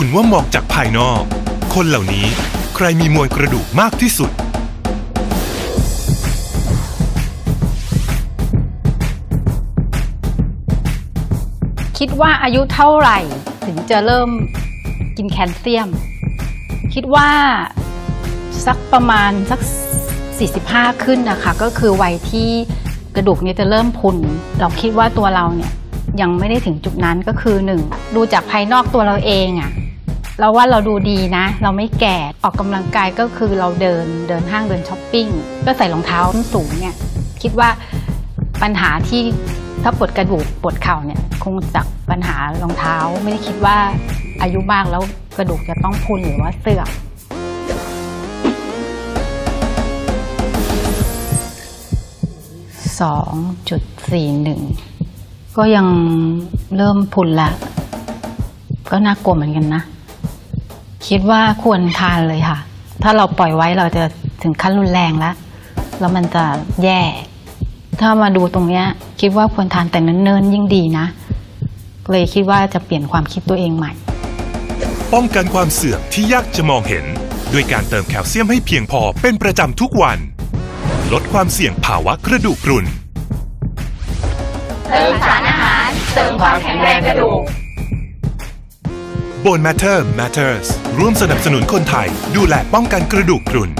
คุณว่ามองจากภายนอก คนเหล่านี้ใครมีมวลกระดูกมากที่สุด คิดว่าอายุเท่าไหร่ถึงจะเริ่มกินแคลเซียม คิดว่าสักประมาณสัก 45 ขึ้นนะคะ ก็คือวัยที่กระดูกเนี่ยจะเริ่มพุนเราคิดว่าตัวเราเนี่ยยังไม่ได้ถึงจุดนั้นก็คือหนึ่งดูจากภายนอกตัวเราเองอะ เราว่าเราดูดีนะ เราไม่แก่ออกกำลังกายก็คือเราเดินเดินห้างเดินช้อปปิ้งก็ใส่รองเท้าส้นสูงเนี่ยคิดว่าปัญหาที่ถ้าปวดกระดูกปวดเข่าเนี่ยคงจากปัญหารองเท้าไม่ได้คิดว่าอายุมากแล้วกระดูกจะต้องพุนหรือว่าเสื่อมสองจุดสี่หนึ่งก็ยังเริ่มพุนละก็น่ากลัวเหมือนกันนะ คิดว่าควรทานเลยค่ะ ถ้าเราปล่อยไว้เราจะถึงขั้นรุนแรงแล้ว แล้วมันจะแย่ ถ้ามาดูตรงเนี้ย คิดว่าควรทานแต่เนิ่นๆยิ่งดีนะ เลยคิดว่าจะเปลี่ยนความคิดตัวเองใหม่ ป้องกันความเสื่อมที่ยากจะมองเห็น ด้วยการเติมแคลเซียมให้เพียงพอเป็นประจำทุกวัน ลดความเสี่ยงภาวะกระดูกพรุนเติมสารอาหารเติมความแข็งแรงกระดูก Bone Matter Matters ร่วมสนับสนุนคนไทย ดูแลป้องกันกระดูกพรุน